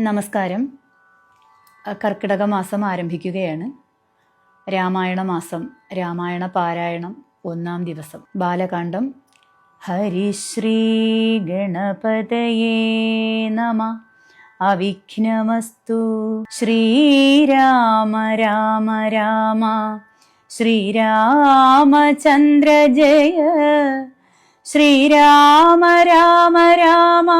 നമസ്കാരം. കർക്കിടക മാസം ആരംഭിക്കുകയാണ്. രാമായണ മാസം രാമായണ പാരായണം ഒന്നാം ദിവസം. ബാലകാന്ഡം. ഹരിശ്രീ ഗണപതയേ നമ. അവിഘ്നമസ്തു. ശ്രീരാമ രാമ രാമ ശ്രീരാമചന്ദ്ര ജയ. ശ്രീരാമ രാമ രാമ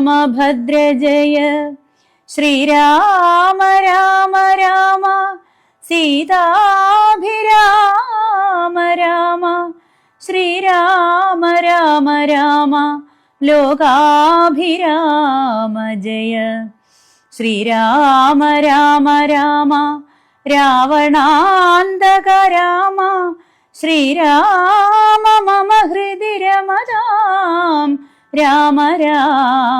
ശ്രീരാമഭദ്ര ഭദ്രജയ ശ്രീരാമ രാമ രാമ സീതാഭിരാമ രാമ ശ്രീരാമ രാമ രാമ ലോകാഭിരാമ ജയ. ശ്രീരാമ രാമ രാമ രാവണാന്തക രാമ ശ്രീരാമ മമ ഹൃദി രമതാം രാമ രാമ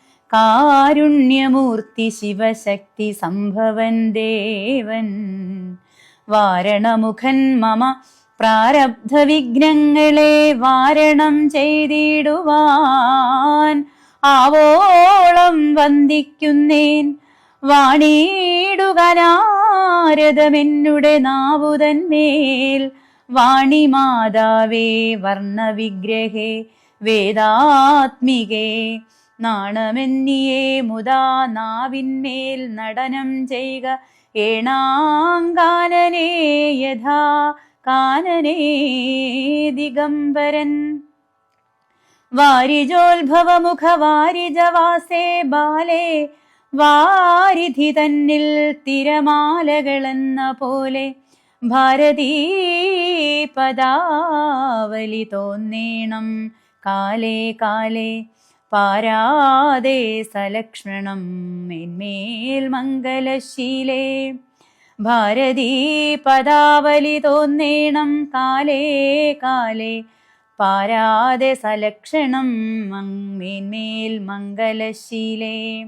കാരുണ്യമൂർത്തി ശിവശക്തി സംഭവൻ ദേവൻ. വാരണമുഖൻ മമ പ്രാരബ്ധ വിഘ്നങ്ങളെ വാരണം ചെയ്തിടുവാൻ. ആവോളം വന്ദിക്കുന്നേൻ വാണിയിടുകാരതമെന്നുടെ നാവുതന്മേൽ വാണിമാതാവേ വർണവിഗ്രഹേ വേദാത്മികേ നാണമെന്നിയേ മുതാ നാവിന്മേൽ നടനം ചെയ്യുക ഏണാങ്കാനനേ യഥാ കാനനേ ദിഗംബരൻ. വാരിജോത്ഭവമുഖ വാരിജവാസേ ബാലേ വാരിധി തന്നിൽ തിരമാലകളെന്ന പോലെ ഭാരതീ പദാവലി തോന്നേണം കാലേ കാലേ. പാരാതെ സലക്ഷണം മേന്മേൽ മംഗലശീലേ. ഭാരതീ പദാവലി തോന്നേണം കാലേ കാലേ. പാരാതെ സലക്ഷണം മേന്മേൽ മംഗലശീലേ.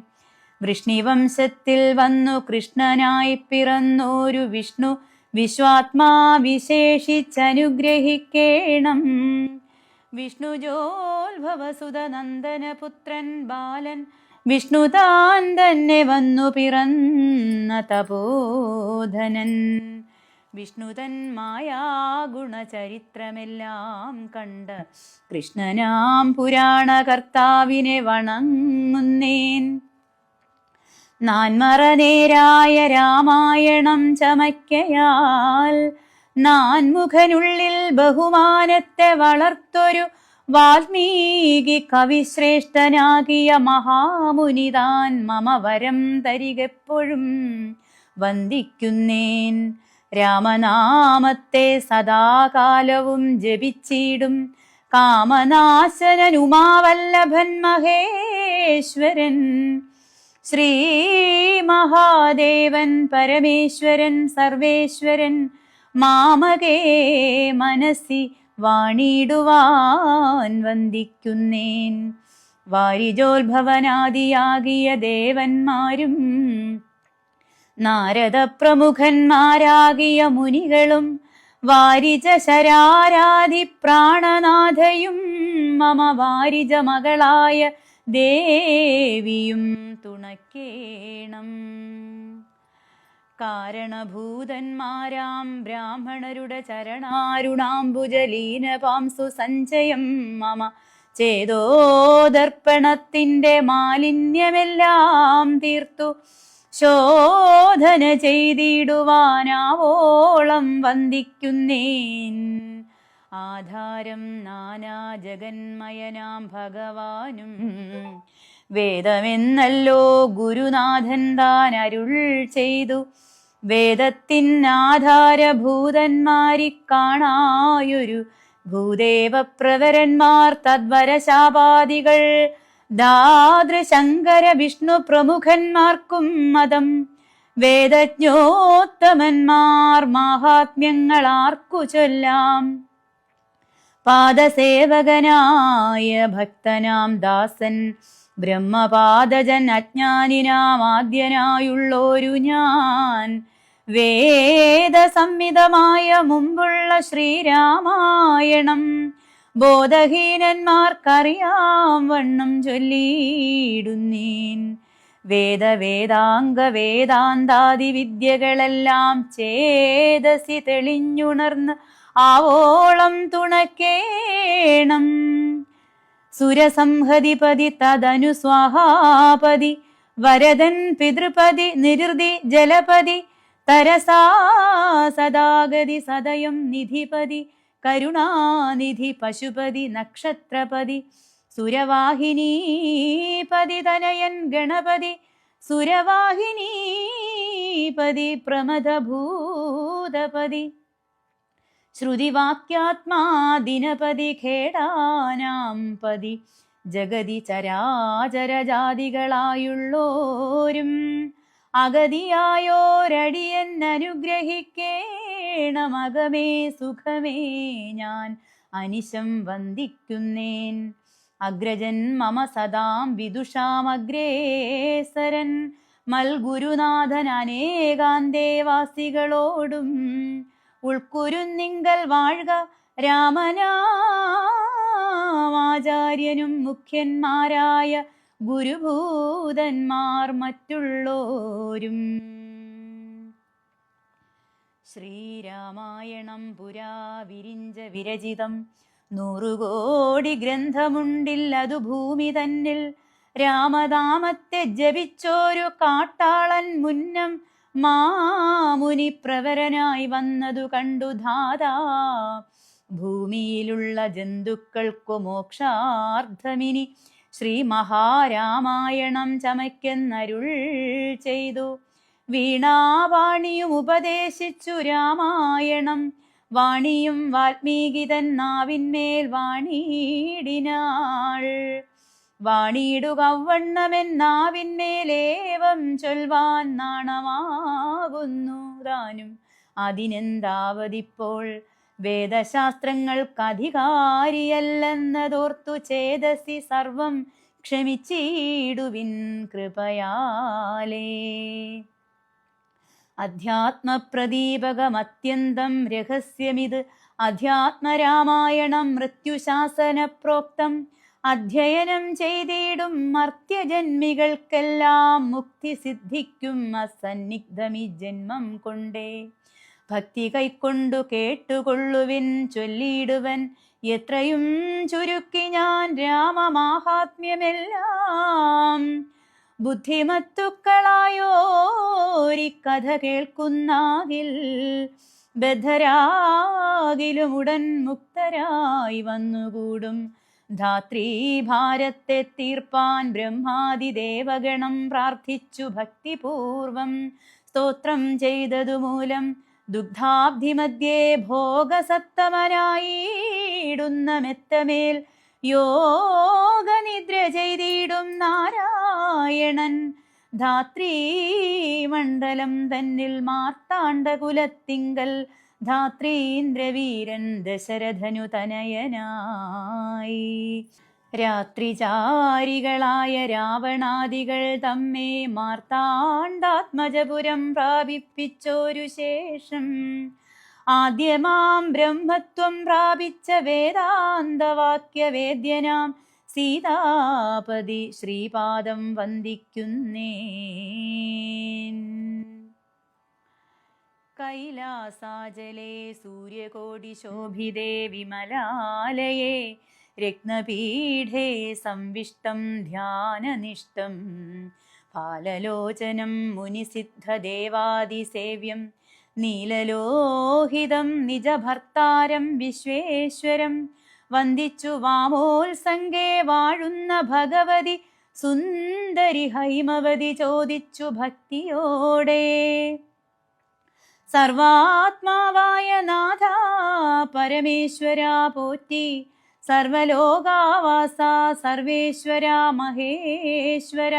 വൃഷ്ണിവംശത്തിൽ വന്നു കൃഷ്ണനായി പിറന്നോരു വിഷ്ണു വിശ്വാത്മാ വിശേഷിച്ചനുഗ്രഹിക്കേണം. വിഷ്ണുജോത്ഭവസുത നന്ദനപുത്രൻ ബാലൻ വിഷ്ണു താൻ തന്നെ വന്നു പിറന്ന തപോധനൻ. വിഷ്ണുതൻ മായാഗുണചരിത്രമെല്ലാം കണ്ട് കൃഷ്ണനാം പുരാണകർത്താവിനെ വണങ്ങുന്നേൻ. നാൻമറനേരായ രാമായണം ചമയ്ക്കയാൽ നാൻമുഖനുള്ളിൽ ബഹുമാനത്തെ വളർത്തൊരു വാൽമീകി കവിശ്രേഷ്ഠനാകിയ മഹാമുനിതാൻ മമ വരം തരികെപ്പോഴും വന്ദിക്കുന്നേൻ. രാമനാമത്തെ സദാകാലവും ജപിച്ചിടും കാമനാശനൻ ഉമാവല്ലഭൻ മഹേശ്വരൻ. ശ്രീ മഹാദേവൻ പരമേശ്വരൻ സർവേശ്വരൻ മാമകേ മനസ്സി വാണിടുവാൻ വന്ദിക്കുന്നേൻ. വാരിജോത്ഭവനാദിയാകിയ ദേവന്മാരും നാരദ പ്രമുഖന്മാരാകിയ മുനികളും വാരിജ ശരാരാധി പ്രാണനാഥയും മമ വാരിജ മകളായ ദേവിയും തുണക്കേണം. കാരണഭൂതന്മാരാം ബ്രാഹ്മണരുടെ ചരണാരുണാംബുജലീന പാംസു സഞ്ചയം മമ ചേതോദർപ്പണത്തിന്റെ മാലിന്യമെല്ലാം തീർത്തു. ശോധന ചെയ്തിടുവാനാവോളം വന്ദിക്കുന്നേൻ. ആധാരം നാനാ ജഗന്മയനാം ഭഗവാനും. വേദമെന്നല്ലോ ഗുരുനാഥൻ താൻ അരുൾ ചെയ്തു. വേദത്തിനാധാരഭൂതന്മാരി കാണായൊരു ഭൂദേവപ്രവരന്മാർ തദ്വരശാപാദികൾ. ദാതൃശങ്കര വിഷ്ണു പ്രമുഖന്മാർക്കും മതം. വേദജ്ഞോത്തമന്മാർ മാഹാത്മ്യങ്ങളാർക്കു ചൊല്ലാം പാദസേവകനായ ഭക്തനാം ദാസൻ ബ്രഹ്മപാദജൻ അജ്ഞാനിനാം ആദ്യനായുള്ളോരു ഞാൻ. വേദസംഹിതമായ മുമ്പുള്ള ശ്രീരാമായണം. ബോധഹീനന്മാർക്കറിയാം വണ്ണം ചൊല്ലിയിടുന്നീൻ. വേദവേദാംഗ വേദാന്താദി വിദ്യകളെല്ലാം ചേതസി തെളിഞ്ഞുണർന്ന് ആവോളം തുണക്കേണം. സുരസംഹതിപതി തദനുസ്വാഹാപതി വരദൻ പിതൃപതി നിരുതി ജലപതി തരസാ സദാഗതി സദയം നിധിപതി കരുണാനിധി പശുപതി നക്ഷത്രപതി സുരവാഹിനീപതി തനയൻ ഗണപതി സുരവാഹിനീപതി പ്രമദഭൂതപതി. ശ്രുതിവാക്യാത്മാ ദിനപതി ഖേടാനാം പതി ജഗതി ചരാചരജാതികളായുള്ളോരും അഗതിയായോരടിയൻ അനുഗ്രഹിക്കേണമകമേ സുഖമേ ഞാൻ അനിശം വന്ദിക്കുന്നേൻ. അഗ്രജൻ മമ സദാം വിദുഷാമഗ്രേസരൻ മൽഗുരുനാഥൻ അനേകാന്തേവാസികളോടും ഉൾക്കുരുന്നിങ്കൽ വാഴ്ക രാമനാമാചാര്യനും മുഖ്യന്മാരായ ഗുരുഭൂതന്മാർ മറ്റുള്ളോരും. ശ്രീരാമായണം പുരാ വിരിഞ്ച വിരചിതം. നൂറുകോടി ഗ്രന്ഥമുണ്ടില്ലതു ഭൂമി തന്നിൽ. രാമനാമത്തെ ജപിച്ചോരു കാട്ടാളൻ മുന്നം മാമുനി പ്രവരനായി വന്നതു കണ്ടു ധാതാ. ഭൂമിയിലുള്ള ജന്തുക്കൾക്കു മോക്ഷാർത്ഥമിനി ശ്രീ മഹാരാമായണം ചമയ്ക്കെന്നരുൾ ചെയ്തു. വീണാവാണിയും ഉപദേശിച്ചു രാമായണം. വാണിയും വാൽമീകിതൻ നാവിന്മേൽ വാണിയിടിനാൾ വാണിയിടുകവണ്ണമെന്നാവിന്മേലേവം ചൊൽവാൻ നാണമാകുന്നു താനും. അതിനെന്താവതിപ്പോൾ? വേദശാസ്ത്രങ്ങൾക്കധികാരിയല്ലെന്നതോർത്തു ചേതസി സർവം ക്ഷമിച്ചിടുവിൻ കൃപയാലേ. അധ്യാത്മപ്രദീപകമത്യന്തം രഹസ്യമിത്. അധ്യാത്മരാമായണം മൃത്യുശാസന പ്രോക്തം അധ്യയനം ചെയ്തിടും മർത്യജന്മികൾക്കെല്ലാം മുക്തി സിദ്ധിക്കും അസന്നിഗ്ധമി ജന്മം കൊണ്ടേ. ഭക്തി കൈക്കൊണ്ടു കേട്ടുകൊള്ളുവിൻ ചൊല്ലിയിടുവൻ. എത്രയും ചുരുക്കി ഞാൻ രാമമാഹാത്മ്യമെല്ലാം. ബുദ്ധിമത്തുക്കളായോരി കഥ കേൾക്കുന്നാകിൽ ബദ്ധരാകിലും ഉടൻ മുക്തരായി വന്നുകൂടും. ധാത്രീ ഭാരത്തെ തീർപ്പാൻ ബ്രഹ്മാതി ദേവഗണം പ്രാർത്ഥിച്ചു ഭക്തിപൂർവം സ്തോത്രം ചെയ്തതു മൂലം ദുഗ്ധാബ്ധിമധ്യേ ഭോഗസത്തമനായിടുന്ന മെത്തമേൽ യോഗനിദ്ര ചെയ്തിടും നാരായണൻ. ധാത്രീമണ്ഡലം തന്നിൽ മാർത്താണ്ഡകുലത്തിങ്കൽ ധാത്രീന്ദ്രവീരൻ ദശരഥനു തനയനായി രാത്രിചാരികളായ രാവണാദികൾ തമ്മെ മാർത്താണ്ഡാത്മജപുരം പ്രാപിപ്പിച്ചോരു ശേഷം ആദ്യമാം ബ്രഹ്മത്വം പ്രാപിച്ച വേദാന്തവാക്യവേദ്യനാം സീതാപതി ശ്രീപാദം വന്ദിക്കുന്നേ കൈലാസാചലേ സൂര്യകോടി ശോഭിതേ വിമലാലയേ രത്നപീഠേ സംവിഷ്ടം ധ്യാനനിഷ്ടം പാലലോചനം മുനിസിദ്ധദേവാദിസേവ്യം. നീലലോഹിതം നിജഭർത്താരം വിശ്വേശ്വരം. വന്ദിച്ചു വാമോത്സംഗേ വാഴുന്ന ഭഗവതി. സുന്ദരി ഹൈമവതി ചോദിച്ചു ഭക്തിയോടെ. സർവാത്മാവായ നാഥ പരമേശ്വര പോറ്റി. സർവലോകാവാസ സർവേശ്വര മഹേശ്വര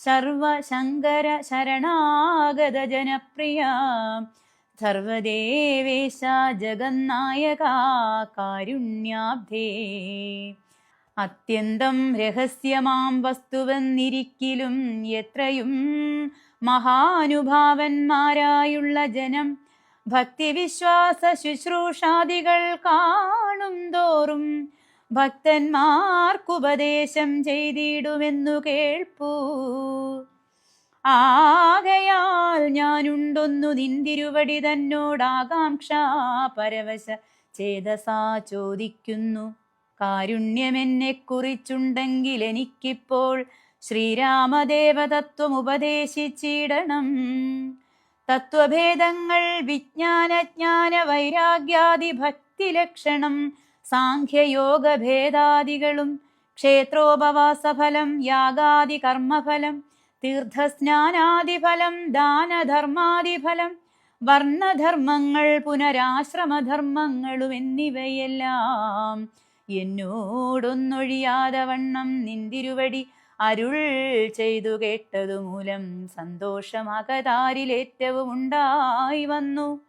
സർവശങ്കര ശരണാഗത ജനപ്രിയ സർവദേവേശ ജഗന്നായക കാരുണ്യാബ്ധേ. അത്യന്തം രഹസ്യമാം വസ്തുവെന്നിരിക്കിലും എത്രയും മഹാനുഭാവന്മാരായുള്ള ജനം ഭക്തിവിശ്വാസ ശുശ്രൂഷാദികൾ കാണും തോറും ഭക്തന്മാർക്കുപദേശം ചെയ്തിടുമെന്നു കേൾപ്പൂ. ആകയാൽ ഞാനുണ്ടൊന്നു നിന്തിരുവടി തന്നോടാകാംക്ഷ പരവശ ചേതസാ ചോദിക്കുന്നു. കാരുണ്യമെന്നെ കുറിച്ചുണ്ടെങ്കിൽ എനിക്കിപ്പോൾ ശ്രീരാമദേവതത്വം ഉപദേശിച്ചിടണം. തത്വഭേദങ്ങൾ വിജ്ഞാനജ്ഞാന വൈരാഗ്യാദി ഭക്തി ലക്ഷണം സാഖ്യയോഗ ഭേദാദികളും ക്ഷേത്രോപവാസഫലം യാഗാദി കർമ്മഫലം തീർത്ഥസ്നാനാദിഫലം ദാനധർമാദിഫലം വർണധർമ്മങ്ങൾ പുനരാശ്രമധർമ്മങ്ങളും എന്നിവയെല്ലാം എന്നോടൊന്നൊഴിയാതെ വണ്ണം നിന്തിരുവടി അരുൾ ചെയ്തു കേട്ടതു മൂലം സന്തോഷമകതാരിലേറ്റവും ഉണ്ടായി വന്നു.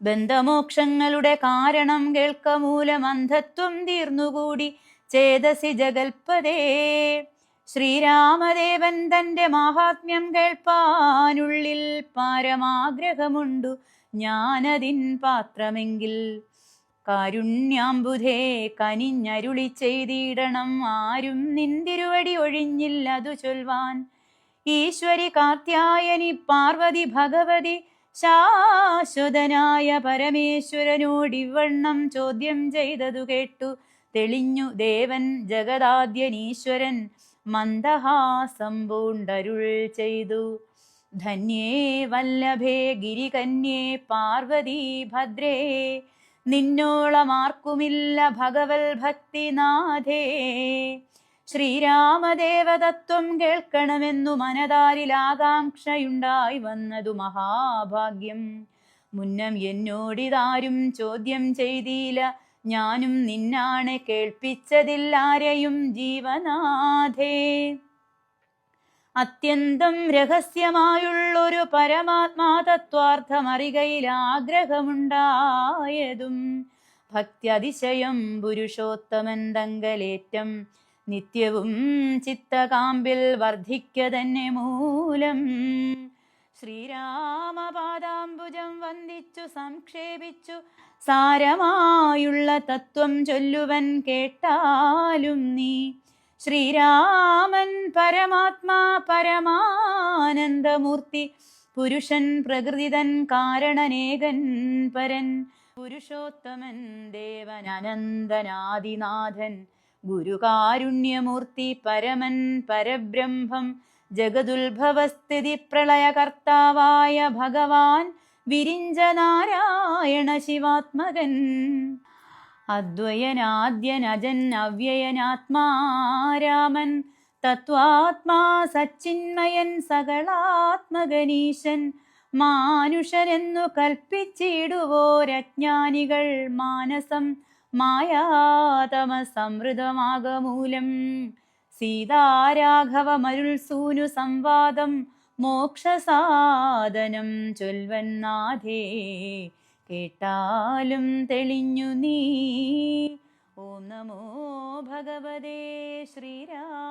ബന്ധമോക്ഷങ്ങളുടെ കാരണം കേൾക്ക മൂലം അന്ധത്വം തീർന്നുകൂടി. ചേതസി ജഗൽപതേ ശ്രീരാമദേവൻ തന്റെ മാഹാത്മ്യം കേൾപ്പാനുള്ളിൽ പാരമാഗ്രഹമുണ്ടു. ഞാനതിൻ പാത്രമെങ്കിൽ കാരുണ്യാംബുധേ കനിഞ്ഞരുളി ചെയ്തിടണം. ആരും നിന്തിരുവടി ഒഴിഞ്ഞില്ലതു ചൊൽവാൻ. ഈശ്വരി കാർത്യായനി പാർവതി ഭഗവതി ശാശ്വതനായ പരമേശ്വരനോടിവണ്ണം ചോദ്യം ചെയ്തതു കേട്ടു. തെളിഞ്ഞു ദേവൻ ജഗദാദ്യനീശ്വരൻ മന്ദഹാസം പൂണ്ടരുൾ ചെയ്തു. ധന്യേ വല്ലഭേ ഗിരികന്യേ പാർവതി ഭദ്രേ നിന്നോളമാർക്കുമില്ല ഭഗവൽ ഭക്തിനാഥേ ശ്രീരാമദേവതത്വം കേൾക്കണമെന്നു മനതാരിൽ ആകാംക്ഷയുണ്ടായി വന്നതു മഹാഭാഗ്യം. മുന്നം എന്നോടിതാരും ചോദ്യം ചെയ്തില്ല. ഞാനും നിന്നാണ് കേൾപ്പിച്ചതില്ലാരെയും ജീവനാഥേ. അത്യന്തം രഹസ്യമായുള്ളൊരു പരമാത്മാതത്വാർത്ഥമറികയിൽ ആഗ്രഹമുണ്ടായതും ഭക്ത്യതിശയം പുരുഷോത്തമൻ തങ്കലേറ്റം നിത്യവും ചിത്തകാമ്പിൽ വർദ്ധിക്ക തന്നെ മൂലം. ശ്രീരാമപാദാംബുജം വന്ദിച്ചു സംക്ഷേപിച്ചു സാരമായുള്ള തത്വം ചൊല്ലുവൻ കേട്ടാലും നീ ശ്രീരാമൻ പരമാത്മാ പരമാനന്ദമൂർത്തി പുരുഷൻ പ്രകൃതിതൻ കാരണനേകൻ പരൻ പുരുഷോത്തമൻ ദേവൻ അനന്തനാദിനാഥൻ ഗുരുകാരുണ്യമൂർത്തി പരമൻ പരബ്രഹ്മം ജഗതുത്ഭവസ്ഥിതി പ്രളയകർത്താവായ ഭഗവാൻ വിരിഞ്ച നാരായണ ശിവാത്മകൻ. അദ്വയനാദ്യനജൻ അവ്യയനാത്മാരാമൻ തത്വാത്മാ സച്ചിന്മയൻ സകളാത്മകനീശൻ മാനുഷനെന്നു കൽപ്പിച്ചിടുവോരജ്ഞാനികൾ മാനസം മായാതമ സമൃദ്ധമാകമൂലം സീതാരാഘവമരുൾ സൂനു സംവാദം മോക്ഷസാധനം ചൊൽവന്നാഥേ കേട്ടാലും തെളിഞ്ഞു നീ. ഓം നമോ ഭഗവതേ ശ്രീരാമചന്ദ്രായ.